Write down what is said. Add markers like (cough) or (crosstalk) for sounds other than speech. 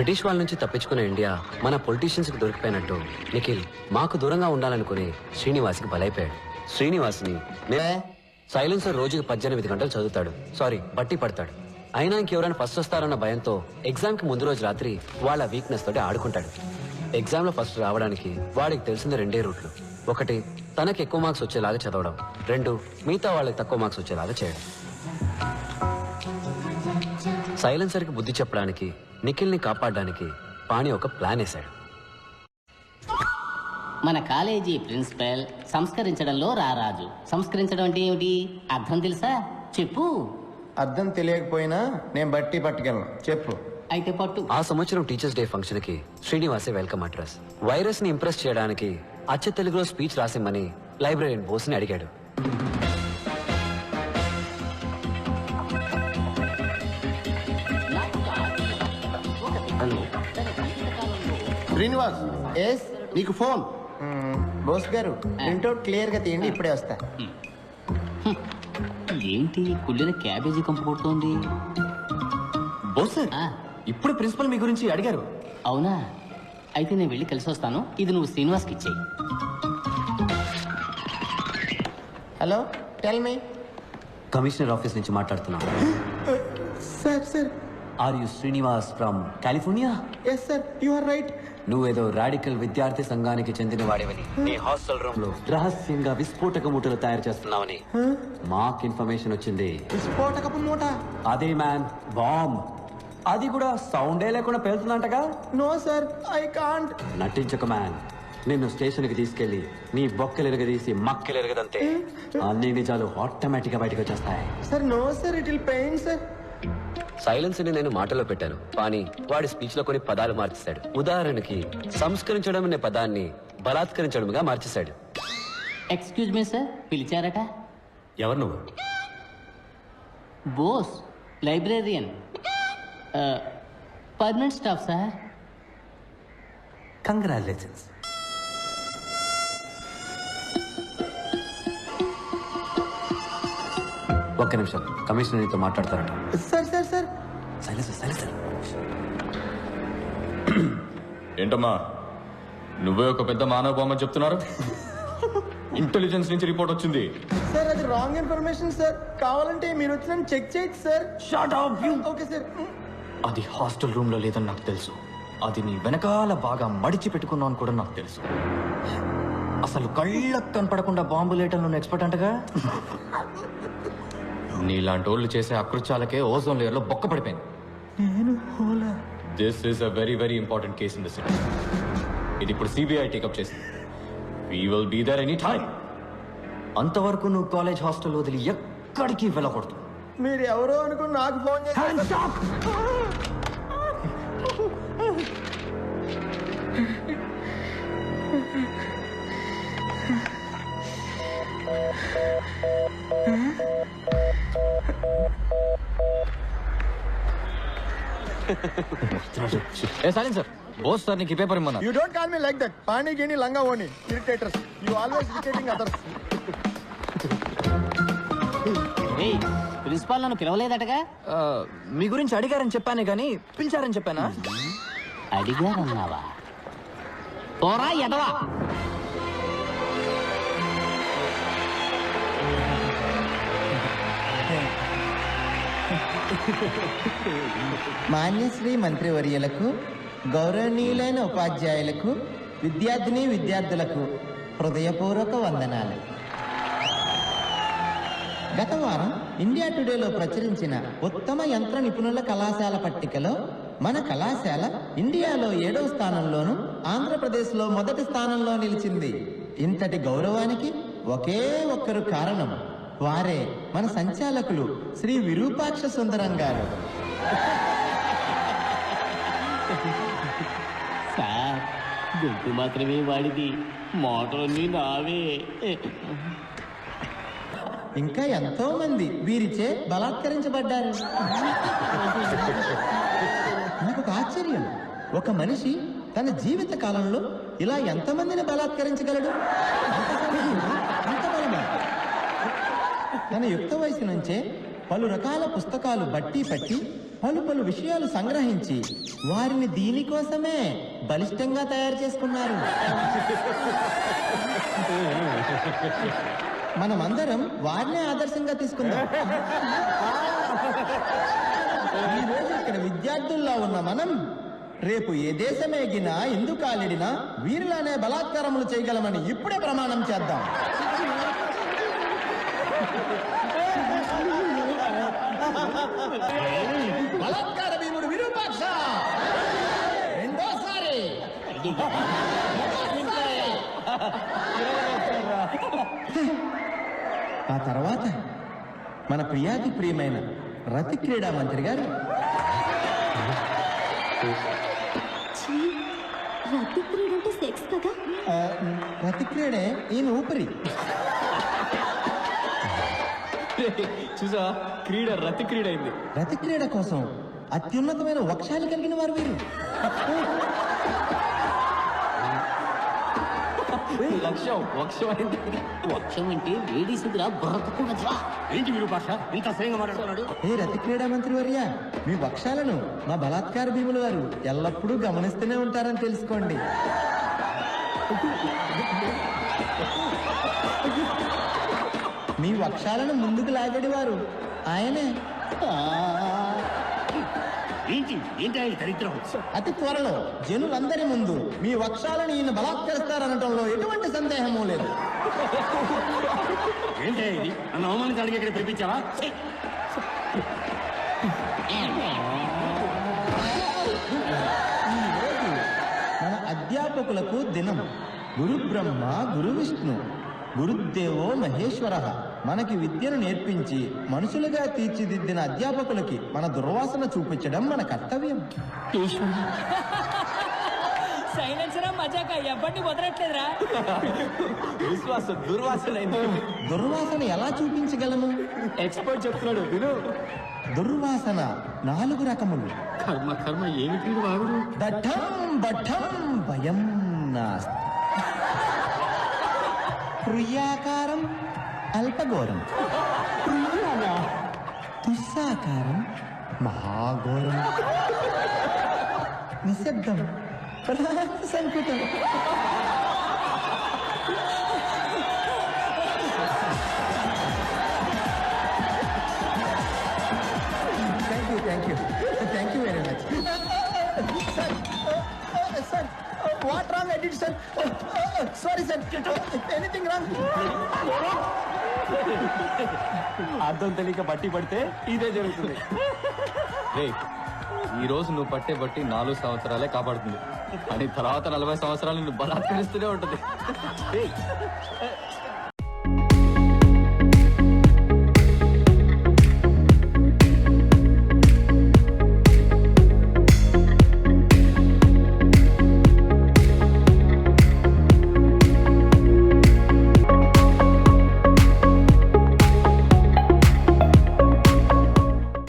British వాళ్ళ నుంచి తప్పించుకున్న ఇండియా మన పొలిటీషియన్స్కి దొరికిపోయినట్టు. నిఖిల్ మాకు దూరంగా ఉండాలనుకుని శ్రీనివాస్కి బలైపోయాడు. శ్రీనివాస్ని సైలెన్సర్ రోజుకి పద్దెనిమిది గంటలు చదువుతాడు. సారీ బట్టి పడతాడు. అయినా ఇంకెవరైనా ఫస్ట్ వస్తారన్న భయంతో ఎగ్జామ్కి ముందు రోజు రాత్రి వాళ్ళ వీక్నెస్ తోటి ఆడుకుంటాడు. ఎగ్జామ్లో ఫస్ట్ రావడానికి వాడికి తెలిసిన రెండే రూట్లు. ఒకటి తనకి ఎక్కువ మార్క్స్ వచ్చేలాగా చదవడం. రెండు మిగతా వాళ్ళకి తక్కువ మార్క్స్ వచ్చేలాగా చేయడం. సైలెన్సర్కి బుద్ధి చెప్పడానికి నిఖిల్ని కాపాడడానికి పాణి ఒక ప్లాన్ వేశాడు. మన కాలేజీ ప్రిన్సిపల్ సంస్కరించడంలో రారాజు సంస్కరించడం అంటే ఏమిటి? అర్థం తెలుసా? చెప్పు. అర్థం తెలియకపోయినా నేను బట్టి పట్టుకెళ్ళను. చెప్పు. అయితే పట్టు. ఆ సంవత్సరం టీచర్స్ డే ఫంక్షన్కి శ్రీనివాసే వెల్కమ్ అడ్రస్. వైరస్ని ఇంప్రెస్ చేయడానికి అచ్చ తెలుగులో స్పీచ్ రాసిమ్మని లైబ్రరీన్ బోస్ని అడిగాడు. శ్రీనివాస్ ఎస్ నీకు ఫోన్. బోస్ గారు ప్రింట్అవుట్ క్లియర్గా తీయండి ఇప్పుడే వస్తా. ఏంటి కుళ్ళిన క్యాబేజీ కంపు కొడుతోంది? బోస్ సార్ ఇప్పుడు ప్రిన్సిపల్ మీ గురించి అడిగారు. అవునా? అయితే నేను వెళ్ళి కలిసి వస్తాను. ఇది నువ్వు శ్రీనివాస్కి ఇచ్చేయి. Hello tell me. Commissioner office నుంచి మాట్లాడుతున్నా. Sir sir are you Srinivas from California yes sir you are right నువ్వేదో రాడికల్ విద్యార్థి సంఘానికి చెందిన వాడివని నీ హాస్టల్ రూమ్లో రహస్యంగా విస్ఫోటక మూటలు తయారు చేస్తున్నావని. మాకు ఇన్ఫర్మేషన్ వచ్చింది. విస్ఫోటకపు మూట? అదే మ్యాన్ బాంబ్ అది కూడా సౌండే లేకుండా పేలుతుందంటగా? నో సార్ ఐ కాంట్ నటించక మ్యాన్ నిన్ను స్టేషన్కి తీసుకెళ్ళి నీ బొక్కలు ఎరగదీసి మక్కలు ఎరగదంతే. అన్ని నిజాలు ఆటోమేటిక్గా బయటకు వచ్చేస్తాయి. Sir no sir it will pain sir సైలెన్స్ని నేను మాటలో పెట్టాను. కానీ వాడి స్పీచ్లో కొన్ని పదాలు మార్చేశాడు. ఉదాహరణకి సంస్కరించడం అనే పదాన్ని బలాత్కరించడంగా మార్చేశాడు. ఎక్స్క్యూజ్ మీ సార్ పిలిచారట? ఎవరు నువ్వు? Bose librarian. Permanent staff sir. Congratulations. ఒక్క నిమిషం కమిషనర్ నీతో మాట్లాడతారట. Sir sir sir. ఏంటమ్మా? నువ్వే ఒక పెద్ద మానవ బొమ్మ చెప్తున్నారు? ఇంటెలిజెన్స్ నుంచి రిపోర్ట్ వచ్చింది. సార్ అది రాంగ్ ఇన్ఫర్మేషన్ సార్ కావాలంటే మీరు వచ్చి నన్ను చెక్ చేయొచ్చు సార్ ఓకే సార్ అది హాస్టల్ రూమ్లో లేదని నాకు తెలుసు. అది నీ వెనకాల బాగా మడిచి పెట్టుకున్నావు అని కూడా నాకు తెలుసు. అసలు కళ్ళకు కనపడకుండా బాంబు లేటం నువ్వు ఎక్స్పర్ట్ అంటగా? నీలాంటి వాళ్ళు చేసే అకృత్యాలకే ఓజోన్ లేయర్లో బొక్క పడిపోయింది. This is a very very important case in the city ఇది ఇప్పుడు సిబిఐ టేకప్ చేసింది. We will be there any time అంతవరకు నువ్వు కాలేజ్ హాస్టల్ వదిలి ఎక్కడికి వెళ్ళకూడదు. మీరు ఎవరో అనుకుని నాకు ఫోన్ చేసి ఏ సార్ బోస్ సార్ నీకు ఈ paper ఇమ్మన్నా you don't call me like that pani గిని లంగా ఓని irritators. You always irritating others ఏయ్ ప్రిన్సిపాల్ నన్ను పిలవలేదటగా? మీ గురించి అడిగారని చెప్పానే కానీ పిలిచారని చెప్పానా? అడిగారన్నావా? పోరా ఎదవా. మాన్యశ్రీ మంత్రివర్యులకు గౌరవనీయులైన ఉపాధ్యాయులకు విద్యార్థిని విద్యార్థులకు హృదయపూర్వక వందనాలు. గత వారం ఇండియా టుడేలో ప్రచురించిన ఉత్తమ యంత్ర నిపుణుల కళాశాల పట్టికలో మన కళాశాల ఇండియాలో ఏడవ స్థానంలోను ఆంధ్రప్రదేశ్లో మొదటి స్థానంలో నిలిచింది. ఇంతటి గౌరవానికి ఒకే ఒక్కరు కారణం వారే మన సంచాలకులు శ్రీ విరూపాక్ష సుందరం గారు. సార్ గొంతు మాత్రమే వాడిది. మోటార్ని నావే. ఇంకా ఎంతో మంది వీరిచే బలాత్కరించబడ్డారు. నాకు ఒక ఆశ్చర్యం. ఒక మనిషి తన జీవిత కాలంలో ఇలా ఎంతమందిని బలాత్కరించగలడు అంత సమయమా? అంత బలమా? తన యుక్త వయసు నుంచే పలు రకాల పుస్తకాలు బట్టి పట్టి పలు పలు విషయాలు సంగ్రహించి వారిని దీనికోసమే బలిష్టంగా తయారు చేసుకున్నారు. మనమందరం వారినే ఆదర్శంగా తీసుకుందాం. ఈరోజు ఇక్కడ విద్యార్థుల్లో ఉన్న మనం రేపు ఏ దేశమేగినా ఎందుకు కాలిడినా వీరిలానే బలాత్కారములు చేయగలమని ఇప్పుడే ప్రమాణం చేద్దాం. బలాత్కార భీముడు విరూపాక్ష రెండోసారి ఆ తర్వాత మన ప్రియాతి ప్రియమైన రతి క్రీడా మంత్రి గారు. రతి క్రీడ అంటే సెక్స్ కదా? రతి క్రీడే ఈయన ఊపిరి. చూసా క్రీడ రతి క్రీడ అయింది. రతి క్రీడ కోసం అత్యున్నతమైన వక్షాలు కలిగిన వారు వీరు. లక్ష్యం వక్షం అయింది వర్షం అంటే లేడీస్ దగ్గర బ్రతకూడదురా ఏంటి మీరు భాష? ఇంత అసహ్యంగా మాట్లాడుతున్నాడు. ఏ రతి క్రీడా మంత్రి వర్య? మీ వక్షాలను మా బలాత్కార భీముల వారు ఎల్లప్పుడూ గమనిస్తూనే ఉంటారని తెలుసుకోండి. (laughs) మీ వక్షాలను ముందుకు లాగడి వారు ఆయనే ఏంటి? ఏంటి ఆయన దరిద్రం? అతి త్వరలో జనులందరి ముందు మీ వక్షాలను ఈయన బలాత్కరిస్తారనటంలో ఎటువంటి సందేహమూ లేదు. ఏంటి ఇది? నన్ను అవమానించడానికి ఇక్కడ పిలిపించావా? మన అధ్యాపకులకు దినం. గురు బ్రహ్మ గురు విష్ణు. గురుదేవో మహేశ్వర. మనకి విద్యను నేర్పించి మనుషులుగా తీర్చిదిద్దిన అధ్యాపకులకి మన దుర్వాసన చూపించడం మన కర్తవ్యం. సైలెన్సరా మజాక? ఎవ్వరిని వదలట్లేదురా. విశ్వాస దుర్వాసన దుర్వాసన ఎలా చూపించగలము ఎక్స్పర్ట్ చెప్తున్నాడు విను. దుర్వాసన నాలుగు రకములు. కర్మ కర్మ ఏమిటి బఠం భయం నాస్తి. ప్రియాకారం అల్పఘోరం దుస్సాకారం మహాఘోరం నిశ్శబ్దం సంకుటం thank you thank you thank you very much sir sir what wrong edit sir sorry sir anything wrong అర్థం తెలియక బట్టి పడితే ఇదే జరుగుతుంది. రేయ్, ఈ రోజు నువ్వు పట్టే బట్టి నాలుగు సంవత్సరాలే కాపాడుతుంది. అని తర్వాత నలభై సంవత్సరాలు నువ్వు బలాత్కరిస్తూనే ఉంటుంది. రేయ్,